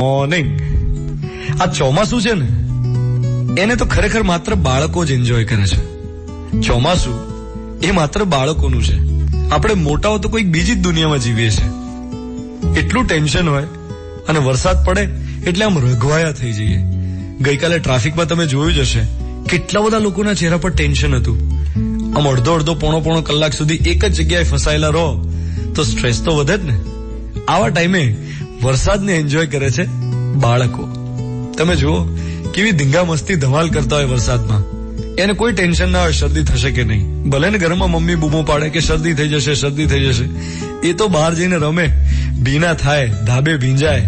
Morning આ ચોમાસું છે ને, એને તો ખરેખર માત્ર બાળકો જ એન્જોય કરે છે. ચોમાસું એ માત્ર બાળકોનું છે. આપણે મોટાઓ તો કોઈક બીજી જ દુનિયામાં જીવીએ છીએ. એટલું ટેન્શન હોય અને વરસાદ પડે એટલે આમ રઘવાયા થઈ જઈએ. ગઈકાલે ટ્રાફિકમાં તમે જોયું જ હશે, કેટલા બધા લોકોના ચહેરા પર ટેન્શન હતું. આમ અડધો અડધો પોણો પોણો કલાક સુધી એક જ જગ્યાએ ફસાયેલા રહો, તો સ્ટ્રેસ તો વધે જ ને. આવા ટાઈમે વરસાદને એન્જોય કરે છે બાળકો. તમે જુઓ, કેવી ધીંગા મસ્તી ધમાલ કરતા હોય વરસાદમાં. એને કોઈ ટેન્શન ના હોય શરદી થશે કે નહીં. ભલે ને ઘરમાં મમ્મી બૂમો પાડે કે શરદી થઈ જશે, શરદી થઈ જશે. એ તો બહાર જઈને રમે, ભીના થાય, ધાબે ભીંજાય.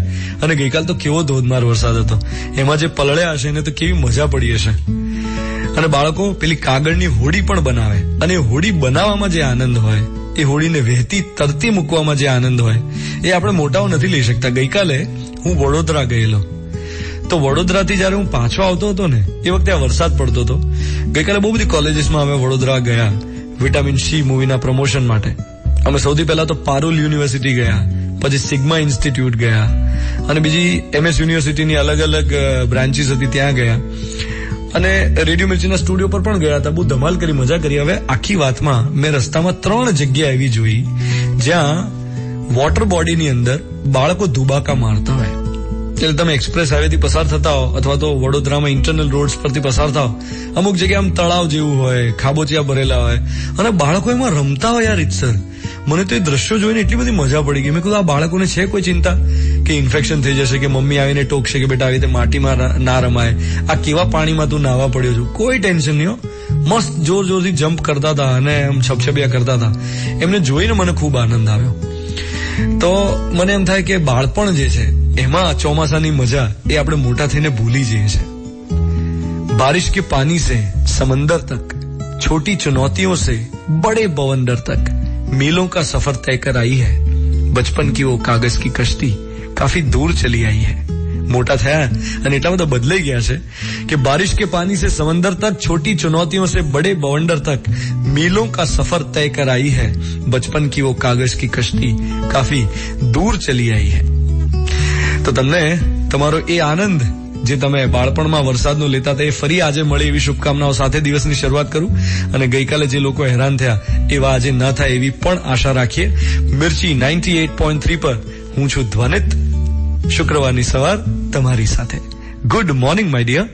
અને ગઈકાલ તો કેવો ધોધમાર વરસાદ હતો. એમાં જે પલળ્યા હશે એને તો કેવી મજા પડી હશે. અને બાળકો, પેલી કાગળની હોડી પણ બનાવે. અને હોડી બનાવવામાં જે આનંદ હોય, એ હોડીને વહેતી તરતી મૂકવામાં જે આનંદ હોય, એ આપણે મોટાઓ નથી લઈ શકતા. ગઈકાલે હું વડોદરા ગયેલો. તો વડોદરાથી જયારે હું પાછો આવતો હતો ને, એ વખતે આ વરસાદ પડતો હતો. ગઈકાલે બહુ બધી કોલેજીસમાં અમે વડોદરા ગયા, વિટામિન સી મૂવીના પ્રમોશન માટે. અમે સૌથી પહેલા તો પારુલ યુનિવર્સિટી ગયા, પછી સિગ્મા ઇન્સ્ટિટ્યૂટ ગયા, અને બીજી એમએસ યુનિવર્સિટીની અલગ અલગ બ્રાન્ચીસ હતી ત્યાં ગયા. અને રેડિયો મિર્ચીના સ્ટુડિયો પર પણ ગયા હતા. બહુ ધમાલ કરી, મજા કરી. હવે આખી વાતમાં મેં રસ્તામાં ત્રણ જગ્યા એવી જોઈ, જ્યાં વોટર બોડીની અંદર બાળકો ધુબાકા મારતા હોય. એટલે તમે એક્સપ્રેસ હાઈવેથી પસાર થતા હો, અથવા તો વડોદરામાં ઇન્ટરનલ રોડ્સ પરથી પસાર થાઓ, અમુક જગ્યાએ આમ તળાવ જેવું હોય, ખાબોચિયા ભરેલા હોય, અને બાળકો એમાં રમતા હોય યાર ઇત્સર મને તો એ દ્રશ્યો જોઈને એટલી બધી મજા પડી ગઈ. મેં કીધું, આ બાળકોને છે કોઈ ચિંતા કે ઇન્ફેક્શન થઈ જશે, કે મમ્મી આવીને ટોકશે કે બેટા આવી રીતે માટીમાં ના રમાય? આ કેવા પાણીમાં તું નાવા પડ્યો છું? કોઈ ટેન્શન નહીં મસ્ત જોર જોરથી જમ્પ કરતા હતા અને એમ છપછપિયા કરતા હતા. એમને જોઈને મને ખૂબ આનંદ આવ્યો. તો મને એમ થાય કે બાળપણ જે છે, એમાં ચોમાસાની મજા એ આપણે મોટા થઈને ભૂલી જઈએ છીએ બારિશ કે પાણી સે, સમંદર તક, છોટી ચુનૌતીઓ સે, બડે બવંડર તક. मीलों का सफ़र तय कर आई है। बचपन की वो कागज़ की कश्ती काफ़ी दूर चली आई है। मोटा थया अनिटा मतलब बदले गया से, कि बारिश के पानी से समंदर तक, छोटी चुनौतियों से बड़े बवंडर तक मीलों का सफ़र तय कर आई है। बचपन की वो कागज़ की कश्ती काफ़ी दूर चली आई है। तो तमने तुम्हारो ये आनंद જે તમે બાળપણમાં વરસાદનું લેતા એ ફરી આજે મળે એવી શુભકામનાઓ સાથે દિવસની શરૂઆત કરું અને ગઈકાલે જે લોકો હેરાન થયા, એવા આજે ન થાય એવી પણ આશા રાખીએ. Mirchi ninety eight point three પર હું છું ધ્વનિત. શુક્રવારની સવાર તમારી સાથે. Good morning my dear